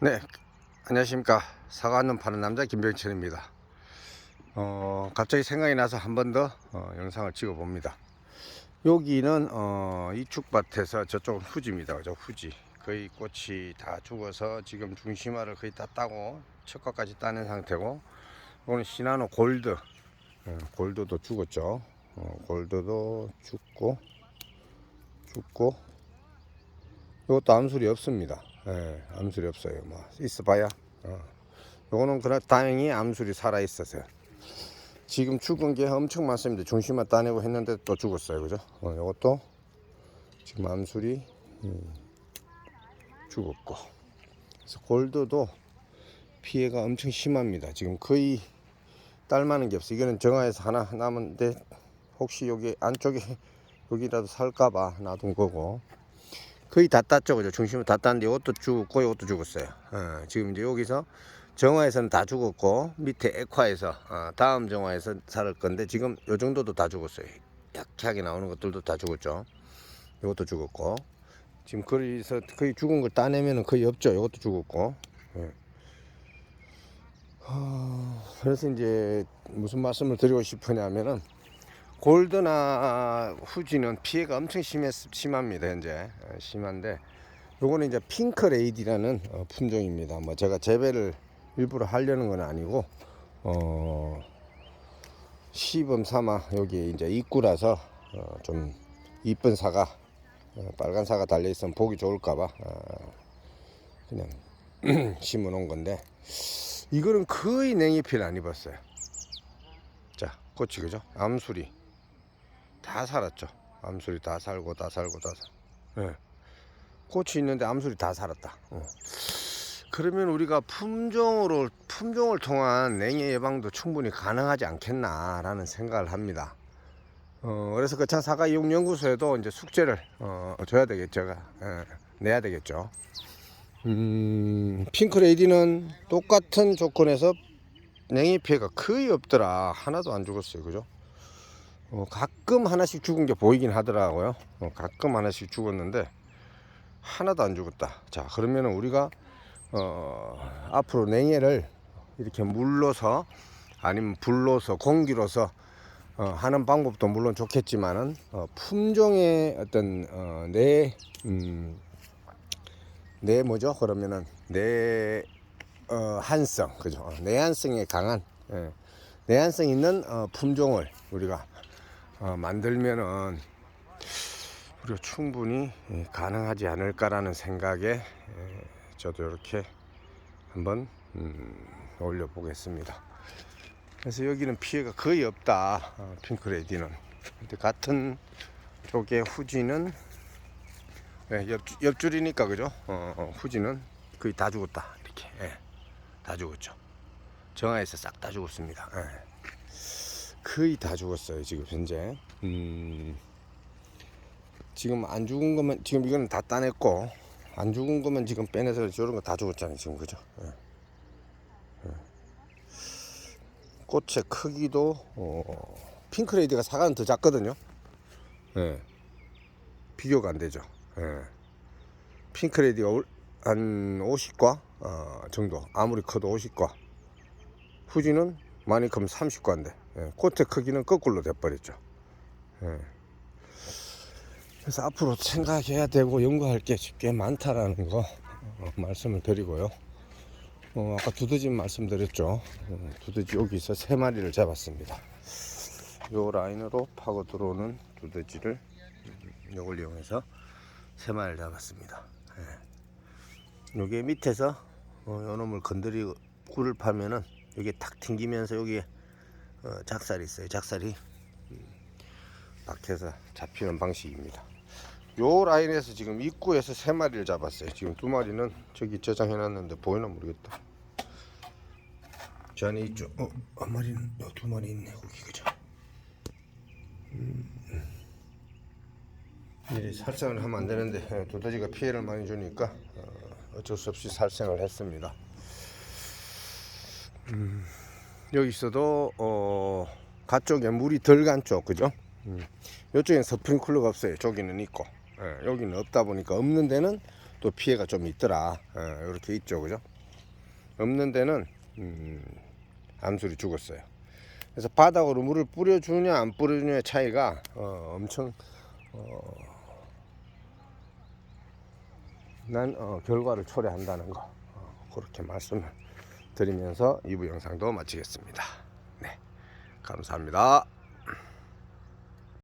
네, 안녕하십니까. 사과는 파는 남자 김병철입니다. 어, 갑자기 생각이 나서 한 번더 어, 영상을 찍어 봅니다. 여기는 어, 이축밭에서 저쪽은 후지입니다. 그죠? 후지. 거의 꽃이 다 죽어서 지금 중심화를 거의 다 따고 척과까지 따낸 상태고 오늘 시나노 골드 어, 골드도 죽었죠. 어, 골드도 죽고 죽고 이것도 암술이 없습니다. 예, 암술이 없어요. 뭐 있어봐야. 어. 요거는 그나 다행히 암술이 살아 있어서요. 지금 죽은 게 엄청 많습니다. 중심만 따내고 했는데 또 죽었어요, 그죠? 어, 요것도 지금 암술이 음, 죽었고. 그래서 골드도 피해가 엄청 심합니다. 지금 거의 딸만한 게 없어. 이거는 정화에서 하나 남은데 혹시 여기 안쪽에 여기라도 살까봐 놔둔 거고. 거의 다 땄죠, 그죠? 중심을 다 땄는데 이것도 죽었고 이것도 죽었어요. 어, 지금 이제 여기서 정화에서는 다 죽었고 밑에 액화에서 어, 다음 정화에서 살 건데 지금 요 정도도 다 죽었어요. 약하게 나오는 것들도 다 죽었죠. 이것도 죽었고 지금 거기서 거의 죽은 걸 따내면은 거의 없죠. 이것도 죽었고. 예. 어, 그래서 이제 무슨 말씀을 드리고 싶으냐면은 골드나 후지는 피해가 엄청 심했, 심합니다 현재. 어, 심한데 요거는 이제 핑크 레이디라는 어, 품종입니다. 뭐 제가 재배를 일부러 하려는 건 아니고 어 시범 삼아 여기 이제 입구라서 어, 좀 이쁜 사과 어, 빨간 사과 달려 있으면 보기 좋을까봐 어, 그냥 심어 놓은 건데 이거는 거의 냉잎을 안 입었어요. 자 꽃이 그죠? 암수리 다 살았죠. 암술이 다 살고 다 살고 다 살. 예. 꽃이 있는데 암술이 다 살았다. 어. 그러면 우리가 품종으로 품종을 통한 냉해 예방도 충분히 가능하지 않겠나라는 생각을 합니다. 어, 그래서 거창 사과 이용 연구소에도 이제 숙제를 어, 줘야 되겠죠. 예, 내야 되겠죠. 음, 핑크레이디는 똑같은 조건에서 냉해 피해가 거의 없더라. 하나도 안 죽었어요. 그죠? 어, 가끔 하나씩 죽은 게 보이긴 하더라고요. 어, 가끔 하나씩 죽었는데 하나도 안 죽었다. 자, 그러면 우리가 어, 앞으로 냉해를 이렇게 물러서 아니면 불로서 공기로서 어, 하는 방법도 물론 좋겠지만은 어, 품종의 어떤 어, 내 음, 내 뭐죠? 그러면은 내 어, 한성 그죠? 어, 내한성에 강한 예, 내한성 있는 어, 품종을 우리가 어, 만들면은 우리가 충분히 예, 가능하지 않을까라는 생각에 예, 저도 이렇게 한번 음, 올려보겠습니다. 그래서 여기는 피해가 거의 없다. 어, 핑크레디는. 근데 같은 쪽의 후지는 예, 옆, 옆줄이니까 그죠? 어, 어, 후지는 거의 다 죽었다. 이렇게 예, 다 죽었죠. 정화에서 싹 다 죽었습니다. 예. 거의 다 죽었어요 지금 현재. 음, 지금 안 죽은 것만 지금 이거는 다 따냈고 안 죽은 것만 지금 빼내서 저런 거 다 죽었잖아요 지금. 그죠? 예. 예. 꽃의 크기도 어, 핑크레이드가 사과는 더 작거든요. 예. 비교가 안 되죠. 예. 핑크레이드가 올- 한 50과 어, 정도. 아무리 커도 50과. 후지는 많이 크면 30과인데 예, 꽃의 크기는 거꾸로 돼버렸죠. 예. 그래서 앞으로 생각해야 되고 연구할 게꽤 많다라는 거 어, 말씀을 드리고요. 어, 아까 두더지 말씀드렸죠. 어, 두더지 여기서 세 마리를 잡았습니다. 요 라인으로 파고 들어오는 두더지를 음, 요걸 이용해서 세 마리를 잡았습니다. 예. 요게 밑에서 어, 요 놈을 건드리고 꿀을 파면은 여기 탁 튕기면서 여기에 어, 작살이 있어요. 작살이 음, 박혀서 잡히는 방식입니다. 요 라인에서 지금 입구에서 세 마리를 잡았어요. 지금 두 마리는 저기 저장해 놨는데 보이나 모르겠다. 저 안에 있죠. 어, 한 마리는 요두 마리 있네. 거기 그죠? 음. 이 살생을 하면 안 되는데 예, 두더지가 피해를 많이 주니까 어, 어쩔 수 없이 살생을 했습니다. 여기서도 어 가쪽에 물이 덜 간 쪽 그죠? 음. 이쪽엔 스프링클러가 없어요. 저기는 있고 예, 여기는 없다 보니까 없는 데는 또 피해가 좀 있더라. 어, 이렇게 있죠, 그죠? 없는 데는 음, 암술이 죽었어요. 그래서 바닥으로 물을 뿌려주냐 안 뿌려주냐의 차이가 어, 엄청 어, 난 어, 결과를 초래한다는 거 어, 그렇게 말씀을 드리면서 2부 영상도 마치겠습니다. 네, 감사합니다.